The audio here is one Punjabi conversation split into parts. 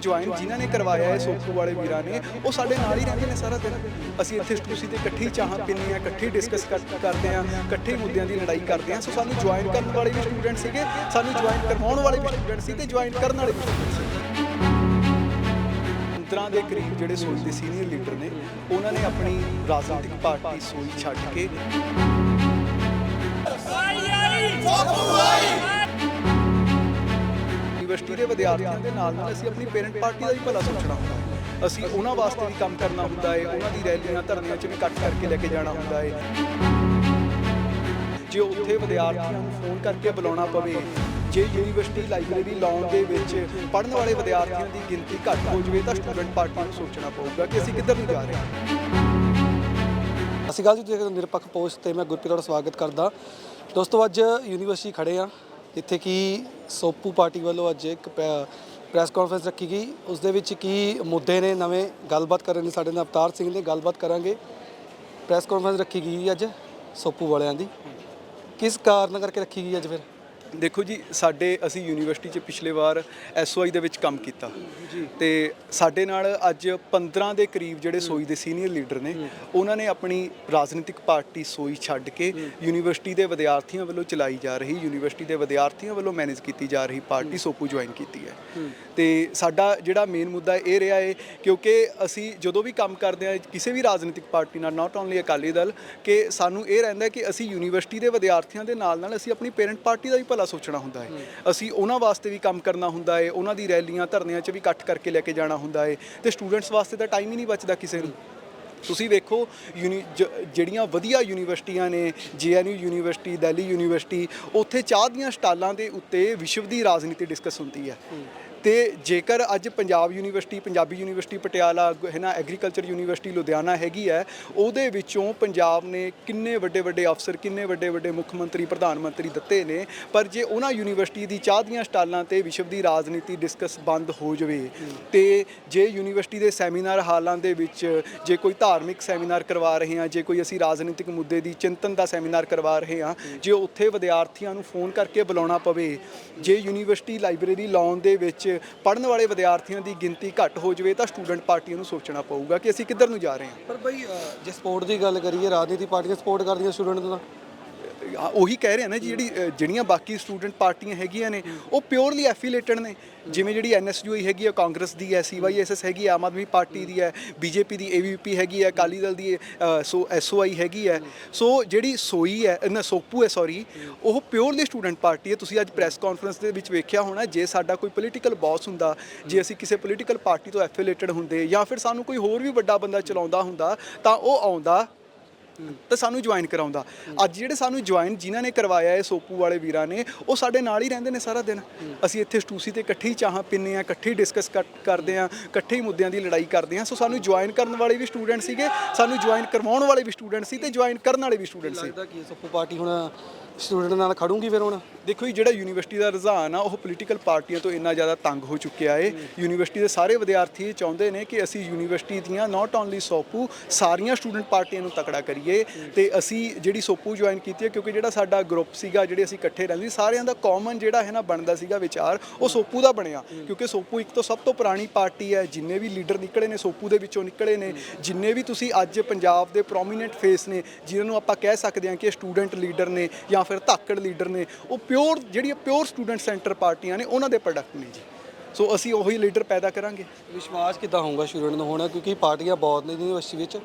ਜੁਆਇਨ ਜਿਨ੍ਹਾਂ ਨੇ ਕਰਵਾਇਆ ਹੈ ਸੋਪੂ ਵਾਲੇ ਵੀਰਾਂ ਨੇ ਉਹ ਸਾਡੇ ਨਾਲ ਹੀ ਰਹਿੰਦੇ ਨੇ ਸਾਰਾ ਦਿਨ। ਅਸੀਂ ਇੱਥੇ ਸਟੂਸੀ ਤੇ ਇਕੱਠੀ ਚਾਹਾਂ ਪੀਂਦੇ ਆ ਇਕੱਠੇ ਡਿਸਕਸ ਕਰਦੇ ਆ ਇਕੱਠੇ ਮੁੱਦਿਆਂ ਦੀ ਲੜਾਈ ਕਰਦੇ ਆ ਸੋ ਸਾਨੂੰ ਜੁਆਇਨ ਕਰਨ ਵਾਲੇ ਵੀ ਸਟੂਡੈਂਟ ਸੀਗੇ ਸਾਨੂੰ ਜੁਆਇਨ ਕਰਵਾਉਣ ਵਾਲੇ ਵੀ ਸਟੂਡੈਂਟ ਸੀ ਤੇ ਜੁਆਇਨ ਕਰਨ ਵਾਲੇ ਵੀ ਸਟੂਡੈਂਟ ਸੀ। 15 ਦੇ ਕਰੀਬ ਜਿਹੜੇ ਸੋਈ ਦੇ ਸੀਨੀਅਰ ਲੀਡਰ ਨੇ ਉਹਨਾਂ ਨੇ ਆਪਣੀ ਰਾਜਨੀਤਿਕ ਪਾਰਟੀ ਸੋਈ ਛੱਡ ਕੇ ਯੂਨੀਵਰਸਿਟੀ ਦੇ ਵਿਦਿਆਰਥੀਆਂ ਦੇ ਨਾਲ ਨਾਲ ਅਸੀਂ ਆਪਣੀ ਪੇਰੈਂਟ ਪਾਰਟੀ ਦਾ ਵੀ ਭਲਾ ਸੋਚਣਾ ਹੁੰਦਾ ਹੈ। ਅਸੀਂ ਉਹਨਾਂ ਵਾਸਤੇ ਵੀ ਕੰਮ ਕਰਨਾ ਹੁੰਦਾ ਹੈ, ਉਹਨਾਂ ਦੀ ਰੈਲੀਆਂ, ਧਰਨਿਆਂ 'ਚ ਵੀ ਇਕੱਠ ਕਰਕੇ ਲੈ ਕੇ ਜਾਣਾ ਹੁੰਦਾ ਹੈ। ਜੇ ਉੱਥੇ ਵਿਦਿਆਰਥੀਆਂ ਨੂੰ ਫੋਨ ਕਰਕੇ ਬੁਲਾਉਣਾ ਪਵੇ, ਜੇ ਯੂਨੀਵਰਸਿਟੀ ਲਾਇਬ੍ਰੇਰੀ ਲਾਉਣ ਦੇ ਵਿੱਚ ਪੜ੍ਹਨ ਵਾਲੇ ਵਿਦਿਆਰਥੀਆਂ ਦੀ ਗਿਣਤੀ ਘੱਟ ਹੋ ਜਵੇ, ਤਾਂ ਸਟੂਡੈਂਟ ਪਾਰਟੀ ਨੂੰ ਸੋਚਣਾ ਪਊਗਾ ਕਿ ਅਸੀਂ ਕਿੱਧਰ ਨੂੰ ਜਾ ਰਹੇ ਹਾਂ। ਸਤਿ ਸ਼੍ਰੀ ਜੀ, ਤੁਸੀਂ ਨਿਰਪੱਖ ਪੋਸਟ ਤੇ ਮੈਂ ਗੁਰਪ੍ਰੀਤ ਦਾ ਸਵਾਗਤ ਕਰਦਾ। ਦੋਸਤੋ, ਅੱਜ ਯੂਨੀਵਰਸਿਟੀ ਖੜੇ ਆ ਜਿੱਥੇ ਕਿ ਸੋਪੂ ਪਾਰਟੀ ਵੱਲੋਂ ਅੱਜ ਇੱਕ ਪ੍ਰੈਸ ਕਾਨਫਰੰਸ ਰੱਖੀ ਗਈ ਉਸ ਦੇ ਵਿੱਚ ਕੀ ਮੁੱਦੇ ਨੇ, ਨਵੇਂ ਗੱਲਬਾਤ ਕਰਨ ਲਈ ਸਾਡੇ ਨਾਲ ਅਵਤਾਰ ਸਿੰਘ ਨੇ, ਗੱਲਬਾਤ ਕਰਾਂਗੇ। ਪ੍ਰੈਸ ਕਾਨਫਰੰਸ ਰੱਖੀ ਗਈ ਅੱਜ ਸੋਪੂ ਵਾਲਿਆਂ ਦੀ। ਕਿਸ ਕਾਰਨ ਕਰਕੇ ਰੱਖੀ ਗਈ ਅੱਜ ਫਿਰ? ਦੇਖੋ ਜੀ ਸਾਡੇ ਅਸੀਂ ਯੂਨੀਵਰਸਿਟੀ 'ਚ ਪਿਛਲੇ ਵਾਰ ਐਸਓਆਈ ਦੇ ਵਿੱਚ ਕੰਮ ਕੀਤਾ। ਤੇ ਸਾਡੇ ਨਾਲ ਅੱਜ 15 ਦੇ ਕਰੀਬ ਜਿਹੜੇ ਸੋਈ ਦੇ ਸੀਨੀਅਰ ਲੀਡਰ ਨੇ ਉਹਨਾਂ ਨੇ ਆਪਣੀ ਰਾਜਨੀਤਿਕ ਪਾਰਟੀ ਸੋਈ ਛੱਡ ਕੇ ਯੂਨੀਵਰਸਿਟੀ ਦੇ ਵਿਦਿਆਰਥੀਆਂ ਵੱਲੋਂ ਚਲਾਈ ਜਾ ਰਹੀ ਯੂਨੀਵਰਸਿਟੀ ਦੇ ਵਿਦਿਆਰਥੀਆਂ ਵੱਲੋਂ ਮੈਨੇਜ ਕੀਤੀ ਜਾ ਰਹੀ ਪਾਰਟੀ ਸੋਪੂ ਜੁਆਇਨ ਕੀਤੀ ਹੈ। ਤੇ ਸਾਡਾ ਜਿਹੜਾ ਮੇਨ ਮੁੱਦਾ ਇਹ ਰਿਹਾ ਹੈ ਕਿਉਂਕਿ ਅਸੀਂ ਜਦੋਂ ਵੀ ਕੰਮ ਕਰਦੇ ਹਾਂ ਕਿਸੇ ਵੀ ਰਾਜਨੀਤਿਕ ਪਾਰਟੀ ਨਾਲ ਨਾਟ ਓਨਲੀ ਅਕਾਲੀ ਦਲ ਕਿ ਸਾਨੂੰ ਇਹ ਰਹਿੰਦਾ ਕਿ ਅਸੀਂ ਯੂਨੀਵਰਸਿਟੀ ਦੇ ਵਿਦਿਆਰਥੀਆਂ ਦੇ ਨਾਲ ਨਾਲ ਅਸੀਂ ਆਪਣੀ ਪੇਰੈਂਟ ਪਾਰਟੀ ਦਾ ਵੀ ਭਲਾ ਸੋਚਣਾ ਹੁੰਦਾ ਹੈ। ਅਸੀਂ ਉਹਨਾਂ ਵਾਸਤੇ ਵੀ ਕੰਮ ਕਰਨਾ ਹੁੰਦਾ ਹੈ, ਉਹਨਾਂ ਦੀ ਰੈਲੀਆਂ ਧਰਨਿਆਂ 'ਚ ਵੀ ਇਕੱਠ ਕਰਕੇ ਲੈ ਕੇ ਜਾਣਾ ਹੁੰਦਾ ਹੈ ਤੇ ਸਟੂਡੈਂਟਸ ਵਾਸਤੇ ਤਾਂ ਟਾਈਮ ਹੀ ਨਹੀਂ ਬਚਦਾ ਕਿਸੇ ਨੂੰ। ਤੁਸੀਂ ਵੇਖੋ, ਯੂਨੀ ਜਿਹੜੀਆਂ ਵਧੀਆ ਯੂਨੀਵਰਸਿਟੀਆਂ ਨੇ, ਜੇਐਨਯੂ ਯੂਨੀਵਰਸਿਟੀ, ਦਿੱਲੀ ਯੂਨੀਵਰਸਿਟੀ, ਉੱਥੇ ਚਾਹ ਦੀਆਂ ਸਟਾਲਾਂ ਦੇ ਉੱਤੇ ਵਿਸ਼ਵ ਦੀ ਰਾਜਨੀਤੀ ਡਿਸਕਸ ਹੁੰਦੀ ਹੈ। ਤੇ ਜੇਕਰ ਅੱਜ ਪੰਜਾਬ ਯੂਨੀਵਰਸਿਟੀ, ਪੰਜਾਬੀ ਯੂਨੀਵਰਸਿਟੀ ਪਟਿਆਲਾ ਗ- ਹੈ ਨਾ ਐਗਰੀਕਲਚਰ ਯੂਨੀਵਰਸਿਟੀ ਲੁਧਿਆਣਾ ਹੈਗੀ ਹੈ, ਉਹਦੇ ਵਿੱਚੋਂ ਪੰਜਾਬ ਨੇ ਕਿੰਨੇ ਵੱਡੇ ਵੱਡੇ ਅਫਸਰ, ਕਿੰਨੇ ਵੱਡੇ ਵੱਡੇ ਮੁੱਖ ਮੰਤਰੀ, ਪ੍ਰਧਾਨ ਮੰਤਰੀ ਦਿੱਤੇ ਨੇ, ਪਰ ਜੇ ਉਹਨਾਂ ਯੂਨੀਵਰਸਿਟੀ ਦੀ ਚਾਹ ਦੀਆਂ ਸਟਾਲਾਂ ਤੇ ਵਿਸ਼ਵ ਦੀ ਰਾਜਨੀਤੀ ਡਿਸਕਸ ਬੰਦ ਹੋ ਜਾਵੇ, ਤੇ ਜੇ ਯੂਨੀਵਰਸਿਟੀ ਦੇ ਸੈਮੀਨਾਰ ਹਾਲਾਂ ਦੇ ਵਿੱਚ ਜੇ ਕੋਈ ਧਾਰਮਿਕ ਸੈਮੀਨਾਰ ਕਰਵਾ ਰਹੇ ਹਾਂ, ਜੇ ਕੋਈ ਅਸੀਂ ਰਾਜਨੀਤਿਕ ਮੁੱਦੇ ਦੀ ਚਿੰਤਨ ਦਾ ਸੈਮੀਨਾਰ ਕਰਵਾ ਰਹੇ ਹਾਂ, ਜੇ ਉੱਥੇ ਵਿਦਿਆਰਥੀਆਂ ਨੂੰ ਫੋਨ ਕਰਕੇ ਬੁਲਾਉਣਾ ਪਵੇ, ਜੇ ਯੂਨੀਵਰਸਿਟੀ ਲਾਇਬ੍ਰੇਰੀ ਲਾਉਣ ਦੇ ਵਿੱਚ ਪੜ੍ਹਨ ਵਾਲੇ ਵਿਦਿਆਰਥੀਆਂ ਦੀ ਗਿਣਤੀ ਘੱਟ ਹੋ ਜਾਵੇ ਤਾਂ ਸਟੂਡੈਂਟ ਪਾਰਟੀਆਂ ਨੂੰ ਸੋਚਣਾ ਪਊਗਾ ਕਿ ਅਸੀਂ ਕਿੱਧਰ ਨੂੰ ਜਾ ਰਹੇ ਹਾਂ। ਪਰ ਬਈ ਜੇ ਸਪੋਰਟ ਦੀ ਗੱਲ ਕਰੀਏ, ਰਾਜਨੀਤੀ ਪਾਰਟੀਆਂ ਸਪੋਰਟ ਕਰਦੀਆਂ ਸਟੂਡੈਂਟ ਤਾਂ। ਆ, ਉਹੀ ਕਹਿ ਰਿਹਾ ਨਾ ਜੀ ਜਿਹੜੀ ਅ, ਜਿਹੜੀਆਂ ਬਾਕੀ ਸਟੂਡੈਂਟ ਪਾਰਟੀਆਂ ਹੈਗੀਆਂ ਨੇ ਉਹ ਪਿਓਰਲੀ ਐਫੀਲੇਟਡ ਨੇ। ਜਿਵੇਂ ਜਿਹੜੀ ਐਨਐਸਯੂਆਈ ਹੈਗੀ ਹੈ ਕਾਂਗਰਸ ਦੀ ਹੈ ਸੀਵਾਈਐਸਐਸ ਹੈਗੀ ਹੈ ਆਮ ਆਦਮੀ ਪਾਰਟੀ ਦੀ ਹੈ ਬੀਜੇਪੀ ਦੀ ਏਵੀਪੀ ਹੈਗੀ ਹੈ ਅਕਾਲੀ ਦਲ ਦੀ ਅ, ਸੋ ਐਸਓਆਈ ਹੈਗੀ ਹੈ ਸੋ ਜਿਹੜੀ ਸੋਈ ਹੈ ਨਾ ਸੋਪੂ ਹੈ ਸੌਰੀ ਉਹ ਪਿਓਰਲੀ ਸਟੂਡੈਂਟ ਪਾਰਟੀ ਹੈ। ਤੁਸੀਂ ਅੱਜ ਪ੍ਰੈਸ ਕਾਨਫਰੰਸ ਦੇ ਵਿੱਚ ਵੇਖਿਆ ਹੋਣਾ ਜੇ ਸਾਡਾ ਕੋਈ ਪੋਲੀਟੀਕਲ ਬੌਸ ਹੁੰਦਾ ਜੇ ਅਸੀਂ ਕਿਸੇ ਪੋਲੀਟੀਕਲ ਪਾਰਟੀ ਤੋਂ ਐਫੀਲੇਟਡ ਹੁੰਦੇ ਜਾਂ ਫਿਰ ਸਾਨੂੰ ਕੋਈ ਹੋਰ ਵੀ ਵੱਡਾ ਬੰਦਾ ਚਲਾਉਂਦਾ ਹੁੰਦਾ ਤਾਂ ਉਹ ਆਉਂਦਾ ਤਾਂ ਸਾਨੂੰ ਜੁਆਇਨ ਕਰਾਉਂਦਾ। ਅੱਜ ਜਿਹੜੇ ਸਾਨੂੰ ਜੁਆਇਨ ਜਿਨ੍ਹਾਂ ਨੇ ਕਰਵਾਇਆ ਹੈ ਸੋਪੂ ਵਾਲੇ ਵੀਰਾਂ ਨੇ, ਉਹ ਸਾਡੇ ਨਾਲ ਹੀ ਰਹਿੰਦੇ ਨੇ ਸਾਰਾ ਦਿਨ। ਅਸੀਂ ਇੱਥੇ ਸਟੂਸੀ ਤੇ ਇਕੱਠੇ ਹੀ ਚਾਹਾਂ ਪੀਂਦੇ ਆ ਇਕੱਠੇ ਡਿਸਕਸ ਕਰਦੇ ਆ ਇਕੱਠੇ ਹੀ ਮੁੱਦਿਆਂ ਦੀ ਲੜਾਈ ਕਰਦੇ ਆ ਸੋ ਸਾਨੂੰ ਜੁਆਇਨ ਕਰਨ ਵਾਲੇ ਵੀ ਸਟੂਡੈਂਟ ਸੀਗੇ, ਸਾਨੂੰ ਜੁਆਇਨ ਕਰਵਾਉਣ ਵਾਲੇ ਵੀ ਸਟੂਡੈਂਟ ਸੀ ਤੇ ਜੁਆਇਨ ਕਰਨ ਵਾਲੇ ਵੀ ਸਟੂਡੈਂਟ ਸੀ। ਲੱਗਦਾ ਕੀ ਸੋਪੂ ਪਾਰਟੀ ਹੁਣ ਸਟੂਡੈਂਟ ਨਾਲ ਖੜੂਗੀ ਫਿਰ ਹੁਣ? ਦੇਖੋ ਜੀ, ਜਿਹੜਾ ਯੂਨੀਵਰਸਿਟੀ ਦਾ ਰੁਝਾਨ ਆ, ਉਹ ਪੋਲੀਟੀਕਲ ਪਾਰਟੀਆਂ ਤੋਂ ਇੰਨਾ ਜ਼ਿਆਦਾ ਤੰਗ ਹੋ ਚੁੱਕਿਆ ਏ। ਯੂਨੀਵਰਸਿਟੀ ਦੇ ਸਾਰੇ ਵਿਦਿਆਰਥੀ ਇਹ ਚਾਹੁੰਦੇ ਨੇ ਕਿ ਅਸੀਂ ਯੂਨੀਵਰਸਿਟੀ ਦੀਆਂ ਨਾਟ ਓਨਲੀ ਸੋਪੂ, ਸਾਰੀਆਂ ਸਟੂਡੈਂਟ ਪਾਰਟੀਆਂ ਨੂੰ ਤਕੜਾ ਕਰੀਏ ਤੇ ਅਸੀਂ ਜਿਹੜੀ ਸੋਪੂ ਜੁਆਇਨ ਕੀਤੀ ਹੈ, ਕਿਉਂਕਿ ਜਿਹੜਾ ਸਾਡਾ ਗਰੁੱਪ ਸੀਗਾ, ਜਿਹੜੇ ਅਸੀਂ ਇਕੱਠੇ ਰਹਿੰਦੇ ਸੀ, ਸਾਰਿਆਂ ਦਾ ਕਾਮਨ ਜਿਹੜਾ ਹੈ ਨਾ ਬਣਦਾ ਸੀਗਾ ਵਿਚਾਰ, ਉਹ ਸੋਪੂ ਦਾ ਬਣਿਆ। ਕਿਉਂਕਿ ਸੋਪੂ ਇੱਕ ਤੋਂ ਸਭ ਤੋਂ ਪੁਰਾਣੀ ਪਾਰਟੀ ਹੈ, ਜਿੰਨੇ ਵੀ ਲੀਡਰ ਨਿਕਲੇ ਨੇ, ਸੋਪੂ ਦੇ ਵਿੱਚੋਂ ਨਿਕਲੇ ਨੇ, ਜਿੰਨੇ ਵੀ ਤੁਸੀਂ ਅੱਜ ਪੰਜਾਬ ਦੇ ਪ੍ਰੋਮੀਨੈਂਟ ਫੇਸ ਨੇ, ਜਿਨ੍ਹਾਂ ਨੂੰ ਆਪਾਂ ਕਹਿ ਸਕਦੇ ਹਾਂ ਕਿ ਸਟੂਡੈਂਟ ਲੀਡਰ ਨੇ ਜਾਂ ਫਿਰ ਧਾਕੜ ਲੀਡਰ ਨੇ, ਉਹ ਪਿਓਰ ਜਿਹੜੀਆਂ ਪਿਓਰ ਸਟੂਡੈਂਟ ਸੈਂਟਰ ਪਾਰਟੀਆਂ ਨੇ, ਉਹਨਾਂ ਦੇ ਪ੍ਰੋਡਕਟ ਨੇ ਜੀ। ਸੋ ਅਸੀਂ ਉਹੀ ਲੀਡਰ ਪੈਦਾ ਕਰਾਂਗੇ। ਵਿਸ਼ਵਾਸ ਕਿੱਦਾਂ ਹੋਊਗਾ ਸਟੂਡੈਂਟ ਨੂੰ ਹੋਣਾ? ਕਿਉਂਕਿ ਪਾਰਟੀਆਂ ਬਹੁਤ ਨੇ ਯੂਨੀਵਰਸਿਟੀ ਵਿੱਚ।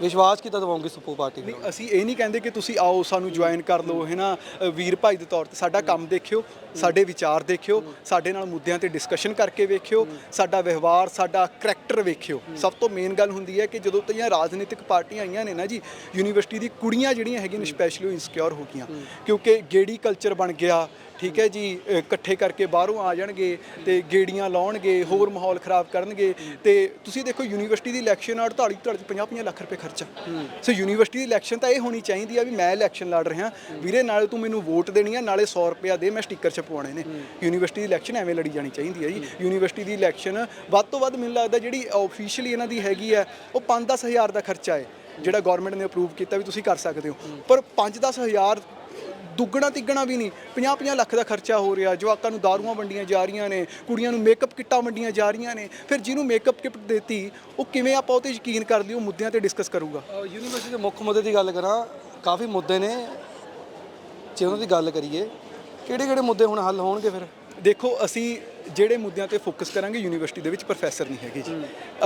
ਵਿਸ਼ਵਾਸ ਕਿੱਦਾਂ ਦਵਾਉਂਗੇ ਸੋਪੂ ਪਾਰਟੀ ਨੂੰ ਨਹੀਂ ਅਸੀਂ ਇਹ ਨਹੀਂ ਕਹਿੰਦੇ ਕਿ ਤੁਸੀਂ ਆਓ ਸਾਨੂੰ ਜੁਆਇਨ ਕਰ ਲਓ ਹੈ ਨਾ ਅ, ਵੀਰ ਭਾਈ ਦੇ ਤੌਰ ਤੇ ਸਾਡਾ ਕੰਮ ਦੇਖਿਓ ਸਾਡੇ ਵਿਚਾਰ ਦੇਖਿਓ ਸਾਡੇ ਨਾਲ ਮੁੱਦਿਆਂ ਤੇ ਡਿਸਕਸ਼ਨ ਕਰਕੇ ਵੇਖਿਓ ਸਾਡਾ ਵਿਵਹਾਰ ਸਾਡਾ ਕਰੈਕਟਰ ਵੇਖਿਓ। ਸਭ ਤੋਂ ਮੇਨ ਗੱਲ ਹੁੰਦੀ ਹੈ ਕਿ ਜਦੋਂ ਤਈਆਂ ਰਾਜਨੀਤਿਕ ਪਾਰਟੀਆਂ ਆਈਆਂ ਨੇ ਨਾ ਜੀ ਯੂਨੀਵਰਸਿਟੀ ਦੀ ਕੁੜੀਆਂ ਜਿਹੜੀਆਂ ਹੈਗੀਆਂ ਨੇ ਸਪੈਸ਼ਲੀ ਇਨਸਿਕਿਉਰ ਹੋ ਗਈਆਂ। ਕਿਉਂਕਿ ਗੇੜੀ ਕਲਚਰ ਬਣ ਗਿਆ ਠੀਕ ਹੈ ਜੀ ਇਕੱਠੇ ਕਰਕੇ ਬਾਹਰੋਂ ਆ ਜਾਣਗੇ ਤੇ ਗੇੜੀਆਂ ਲਾਉਣਗੇ, ਹੋਰ ਮਾਹੌਲ ਖਰਾਬ ਕਰਨਗੇ ਤੇ ਤੁਸੀਂ ਦੇਖੋ ਯੂਨੀਵਰਸਿਟੀ ਦੀ ਇਲੈਕਸ਼ਨ 48 48 50 50 ਲੱਖ ਰੁਪਏ ਖਰਚਾ। ਸੋ ਯੂਨੀਵਰਸਿਟੀ ਦੀ ਇਲੈਕਸ਼ਨ ਤਾਂ ਇਹ ਹੋਣੀ ਚਾਹੀਦੀ ਆ ਵੀ ਮੈਂ ਇਲੈਕਸ਼ਨ ਲੜ ਰਿਹਾ, ਵੀਰੇ ਨਾਲੇ ਤੂੰ ਮੈਨੂੰ ਵੋਟ ਦੇਣੀ ਆ, ਨਾਲੇ 100 ਰੁਪਿਆ ਦੇ, ਮੈਂ ਸਟicker ਛਪਵਾਉਣੇ ਨੇ। ਯੂਨੀਵਰਸਿਟੀ ਦੀ ਇਲੈਕਸ਼ਨ ਐਵੇਂ ਲੜੀ ਜਾਣੀ ਚਾਹੀਦੀ ਹੈ ਜੀ। ਯੂਨੀਵਰਸਿਟੀ ਦੀ ਇਲੈਕਸ਼ਨ ਵੱਧ ਤੋਂ ਵੱਧ ਮੈਨੂੰ ਲੱਗਦਾ ਜਿਹੜੀ ਆਫੀਸ਼ੀਅਲੀ ਇਹਨਾਂ ਦੀ ਹੈਗੀ ਆ, ਉਹ 5-10 ਹਜ਼ਾਰ ਦਾ ਖਰਚਾ ਹੈ, ਜਿਹੜਾ ਗਵਰਨਮੈਂਟ ਨੇ ਅਪਰੂਵ ਕੀਤਾ ਵੀ ਤੁਸੀਂ ਕਰ ਸਕਦੇ ਹੋ। ਪਰ 5-10 ਹਜ਼ਾਰ ਦੁੱਗਣਾ ਤਿੱਗਣਾ ਵੀ ਨਹੀਂ 50-50 ਲੱਖ ਦਾ ਖਰਚਾ ਹੋ ਰਿਹਾ ਜਵਾਕਾਂ ਨੂੰ ਦਾਰੂਆਂ ਵੰਡੀਆਂ ਜਾ ਰਹੀਆਂ ਨੇ ਕੁੜੀਆਂ ਨੂੰ ਮੇਕਅਪ ਕਿੱਟਾਂ ਵੰਡੀਆਂ ਜਾ ਰਹੀਆਂ ਨੇ ਫਿਰ ਜਿਹਨੂੰ ਮੇਕਅਪ ਕਿੱਟ ਦਿੱਤੀ ਉਹ ਕਿਵੇਂ ਆਪਾਂ ਉਹ ਤੇ ਯਕੀਨ ਕਰ ਲਈ ਉਹ ਮੁੱਦਿਆਂ ਤੇ ਡਿਸਕਸ ਕਰੂਗਾ। ਯੂਨੀਵਰਸਿਟੀ ਦੇ ਮੁੱਖ ਮੁੱਦੇ ਦੀ ਗੱਲ ਕਰਾਂ ਕਾਫੀ ਮੁੱਦੇ ਨੇ ਜੇ ਉਹਨਾਂ ਦੀ ਗੱਲ ਕਰੀਏ ਕਿਹੜੇ ਕਿਹੜੇ ਮੁੱਦੇ ਹੁਣ ਹੱਲ ਹੋਣਗੇ ਫਿਰ? ਦੇਖੋ ਅਸੀਂ ਜਿਹੜੇ ਮੁੱਦਿਆਂ ਤੇ ਫੋਕਸ ਕਰਾਂਗੇ ਯੂਨੀਵਰਸਿਟੀ ਦੇ ਵਿੱਚ ਪ੍ਰੋਫੈਸਰ ਨਹੀਂ ਹੈਗੇ ਜੀ।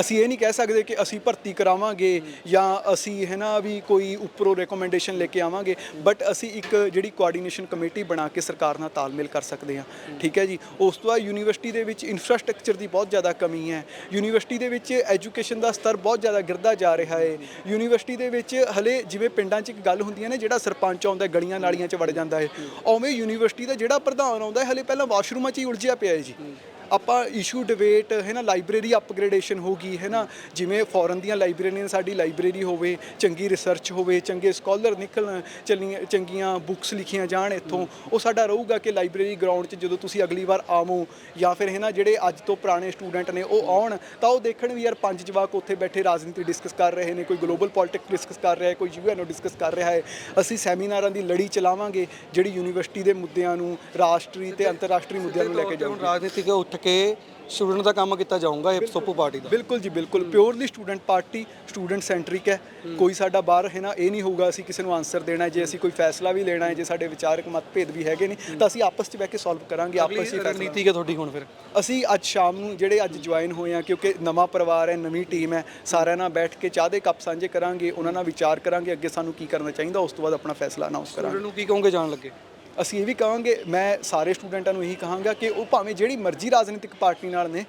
ਅਸੀਂ ਇਹ ਨਹੀਂ ਕਹਿ ਸਕਦੇ ਕਿ ਅਸੀਂ ਭਰਤੀ ਕਰਾਵਾਂਗੇ ਜਾਂ ਅਸੀਂ ਹੈ ਨਾ ਵੀ ਕੋਈ ਉੱਪਰੋਂ ਰეკਮੈਂਡੇਸ਼ਨ ਲੈ ਕੇ ਆਵਾਂਗੇ ਬਟ ਅਸੀਂ ਇੱਕ ਜਿਹੜੀ ਕੋਆਰਡੀਨੇਸ਼ਨ ਕਮੇਟੀ ਬਣਾ ਕੇ ਸਰਕਾਰ ਨਾਲ ਤਾਲਮੇਲ ਕਰ ਸਕਦੇ ਹਾਂ। ਠੀਕ ਹੈ ਜੀ? ਉਸ ਤੋਂ ਬਾਅਦ ਯੂਨੀਵਰਸਿਟੀ ਦੇ ਵਿੱਚ ਇਨਫਰਾਸਟ੍ਰਕਚਰ ਦੀ ਬਹੁਤ ਜ਼ਿਆਦਾ ਕਮੀ ਹੈ। ਯੂਨੀਵਰਸਿਟੀ ਦੇ ਵਿੱਚ ਐਜੂਕੇਸ਼ਨ ਦਾ ਸਤਰ ਬਹੁਤ ਜ਼ਿਆਦਾ ਗਿਰਦਾ ਜਾ ਰਿਹਾ ਹੈ। ਯੂਨੀਵਰਸਿਟੀ ਦੇ ਵਿੱਚ ਹਲੇ ਜਿਵੇਂ ਪਿੰਡਾਂ 'ਚ ਇੱਕ ਗੱਲ ਹੁੰਦੀ ਹੈ ਨਾ, ਜਿਹੜਾ ਸਰਪੰਚ ਆਉਂਦਾ, ਗਲੀਆਂ ਨਾਲੀਆਂ 'ਚ ਵੜ ਜਾਂਦਾ ਹੈ। ਉਵੇਂ ਯੂਨੀਵਰਸਿਟੀ ਦਾ ਜਿਹੜਾ ਪ੍ਰਧਾਨ ਆਉਂਦਾ ਹਲੇ ਪਹਿਲਾਂ ਵਾਸ਼ਰੂਮਾਂ 'ਚ ਹੀ ਉਲਝਿਆ ਪਿਆ ਹੈ ਜੀ। Mm. ਆਪਾਂ ਇਸ਼ੂ ਡਿਬੇਟ ਹੈ ਨਾ ਲਾਇਬ੍ਰੇਰੀ ਅਪਗ੍ਰੇਡੇਸ਼ਨ ਹੋ ਗਈ ਹੈ ਨਾ। ਜਿਵੇਂ ਫੋਰਨ ਦੀਆਂ ਲਾਇਬ੍ਰੇਰੀਆਂ ਸਾਡੀ ਲਾਇਬ੍ਰੇਰੀ ਹੋਵੇ ਚੰਗੀ ਰਿਸਰਚ ਹੋਵੇ ਚੰਗੇ ਸਕਾਲਰ ਨਿਕਲਣ ਚੱਲੀਆਂ ਚੰਗੀਆਂ ਬੁੱਕਸ ਲਿਖੀਆਂ ਜਾਣ ਇੱਥੋਂ ਉਹ ਸਾਡਾ ਰਹੂਗਾ ਕਿ ਲਾਇਬ੍ਰੇਰੀ ਗਰਾਊਂਡ 'ਚ ਜਦੋਂ ਤੁਸੀਂ ਅਗਲੀ ਵਾਰ ਆਵੋ ਜਾਂ ਫਿਰ ਹੈ ਨਾ ਜਿਹੜੇ ਅੱਜ ਤੋਂ ਪੁਰਾਣੇ ਸਟੂਡੈਂਟ ਨੇ ਉਹ ਆਉਣ ਤਾਂ ਉਹ ਦੇਖਣ ਵੀ ਯਾਰ ਪੰਜ ਜਵਾਕ ਉੱਥੇ ਬੈਠੇ ਰਾਜਨੀਤੀ ਡਿਸਕਸ ਕਰ ਰਹੇ ਨੇ ਕੋਈ ਗਲੋਬਲ ਪੋਲਿਟਿਕਸ ਡਿਸਕਸ ਕਰ ਰਿਹਾ ਹੈ ਕੋਈ ਯੂਐਨਓ ਡਿਸਕਸ ਕਰ ਰਿਹਾ ਹੈ। ਅਸੀਂ ਸੈਮੀਨਾਰਾਂ ਦੀ ਲੜੀ ਚਲਾਵਾਂਗੇ ਜਿਹੜੀ ਯੂਨੀਵਰਸਿਟੀ ਦੇ ਮੁੱਦਿਆਂ ਨੂੰ ਰਾਸ਼ਟਰੀ ਤੇ ਅੰਤਰਰਾਸ਼ਟਰੀ ਮੁੱਦਿਆਂ ਨੂੰ ਲੈ ਕੇ ਜਾਊਗੀ ਰਾਜਨੀਤਿਕ ਉੱਠ ਕੇ ਸਟੂਡੈਂਟ ਦਾ ਕੰਮ ਕੀਤਾ ਜਾਊਗਾ ਇਹ ਸੋਪੂ ਪਾਰਟੀ ਦਾ। ਬਿਲਕੁਲ ਜੀ ਬਿਲਕੁਲ। Purely student party student centric ਹੈ। ਕੋਈ ਸਾਡਾ ਬਾਹਰ ਹੈ ਨਾ ਇਹ ਨਹੀਂ ਹੋਊਗਾ ਅਸੀਂ ਕਿਸੇ ਨੂੰ ਆਨਸਰ ਦੇਣਾ ਜੇ ਅਸੀਂ ਕੋਈ ਫੈਸਲਾ ਵੀ ਲੈਣਾ ਹੈ ਜੇ ਸਾਡੇ ਵਿਚਾਰਕ ਮਤਭੇਦ ਵੀ ਹੈਗੇ ਨੇ ਤਾਂ ਅਸੀਂ ਆਪਸ 'ਚ ਬਹਿ ਕੇ ਸੋਲਵ ਕਰਾਂਗੇ ਆਪਸ 'ਚ ਹੀ ਰਣਨੀਤੀ ਹੈ ਤੁਹਾਡੀ ਹੁਣ ਫਿਰ? ਅਸੀਂ ਅੱਜ ਸ਼ਾਮ ਨੂੰ ਜਿਹੜੇ ਅੱਜ ਜੁਆਇਨ ਹੋਏ ਆ ਕਿਉਂਕਿ ਨਵਾਂ ਪਰਿਵਾਰ ਹੈ ਨਵੀਂ ਟੀਮ ਹੈ ਸਾਰਿਆਂ ਨਾਲ ਬੈਠ ਕੇ ਚਾਹ ਦੇ ਕੱਪ ਸਾਂਝੇ ਕਰਾਂਗੇ ਉਹਨਾਂ ਨਾਲ ਵਿਚਾਰ ਕਰਾਂਗੇ ਅੱਗੇ ਸਾਨੂੰ ਕੀ ਕਰਨਾ ਚਾਹੀਦਾ ਉਸ ਤੋਂ ਬਾਅਦ ਆਪਣਾ ਫੈਸਲਾ ਅਨਾਉਂਸ ਕਰਾਂਗੇ। ਸਟੂਡੈਂਟ ਨੂੰ ਕੀ ਕਹੋਗੇ ਜਾਣ ਲੱਗੇ? ਅਸੀਂ ਇਹ ਵੀ ਕਹਾਂਗੇ ਮੈਂ ਸਾਰੇ ਸਟੂਡੈਂਟਾਂ ਨੂੰ ਇਹੀ ਕਹਾਂਗਾ ਕਿ ਉਹ ਭਾਵੇਂ ਜਿਹੜੀ ਮਰਜ਼ੀ ਰਾਜਨੀਤਿਕ ਪਾਰਟੀ ਨਾਲ ਨੇ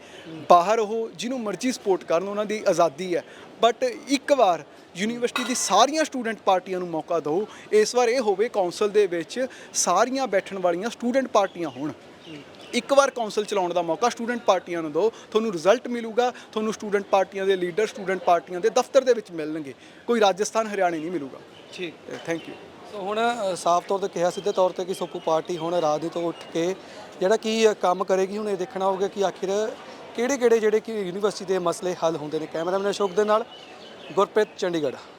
ਬਾਹਰ ਉਹ ਜਿਹਨੂੰ ਮਰਜ਼ੀ ਸਪੋਰਟ ਕਰਨ ਉਹਨਾਂ ਦੀ ਆਜ਼ਾਦੀ ਹੈ। ਬਟ ਇੱਕ ਵਾਰ ਯੂਨੀਵਰਸਿਟੀ ਦੀ ਸਾਰੀਆਂ ਸਟੂਡੈਂਟ ਪਾਰਟੀਆਂ ਨੂੰ ਮੌਕਾ ਦਿਓ ਇਸ ਵਾਰ ਇਹ ਹੋਵੇ ਕੌਂਸਲ ਦੇ ਵਿੱਚ ਸਾਰੀਆਂ ਬੈਠਣ ਵਾਲੀਆਂ ਸਟੂਡੈਂਟ ਪਾਰਟੀਆਂ ਹੋਣ। ਇੱਕ ਵਾਰ ਕੌਂਸਲ ਚਲਾਉਣ ਦਾ ਮੌਕਾ ਸਟੂਡੈਂਟ ਪਾਰਟੀਆਂ ਨੂੰ ਦਿਓ ਤੁਹਾਨੂੰ ਰਿਜ਼ਲਟ ਮਿਲੂਗਾ ਤੁਹਾਨੂੰ ਸਟੂਡੈਂਟ ਪਾਰਟੀਆਂ ਦੇ ਲੀਡਰ ਸਟੂਡੈਂਟ ਪਾਰਟੀਆਂ ਦੇ ਦਫ਼ਤਰ ਦੇ ਵਿੱਚ ਮਿਲਣਗੇ। ਕੋਈ ਰਾਜਸਥਾਨ ਹਰਿਆਣੇ ਨਹੀਂ ਮਿਲੂਗਾ। ਠੀਕ। ਥੈਂਕ ਯੂ ਸੋ ਹੁਣ ਸਾਫ਼ ਤੌਰ ਤੇ ਕਿਹਾ ਸਿੱਧੇ ਤੌਰ ਤੇ ਕਿ ਸੋਪੂ ਪਾਰਟੀ ਹੁਣ ਰਾਜਨੀਤੀ ਤੋਂ ਉੱਠ ਕੇ ਜਿਹੜਾ ਕੀ ਕੰਮ ਕਰੇਗੀ, ਹੁਣ ਇਹ ਦੇਖਣਾ ਹੋਊਗਾ ਕਿ ਆਖਿਰ ਕਿਹੜੇ ਕਿਹੜੇ ਜਿਹੜੇ ਕਿ ਯੂਨੀਵਰਸਿਟੀ ਦੇ ਮਸਲੇ ਹੱਲ ਹੁੰਦੇ ਨੇ। ਕੈਮਰਾਮੈਨ ਅਸ਼ੋਕ ਦੇ ਨਾਲ ਗੁਰਪ੍ਰੀਤ ਚੰਡੀਗੜ੍ਹ।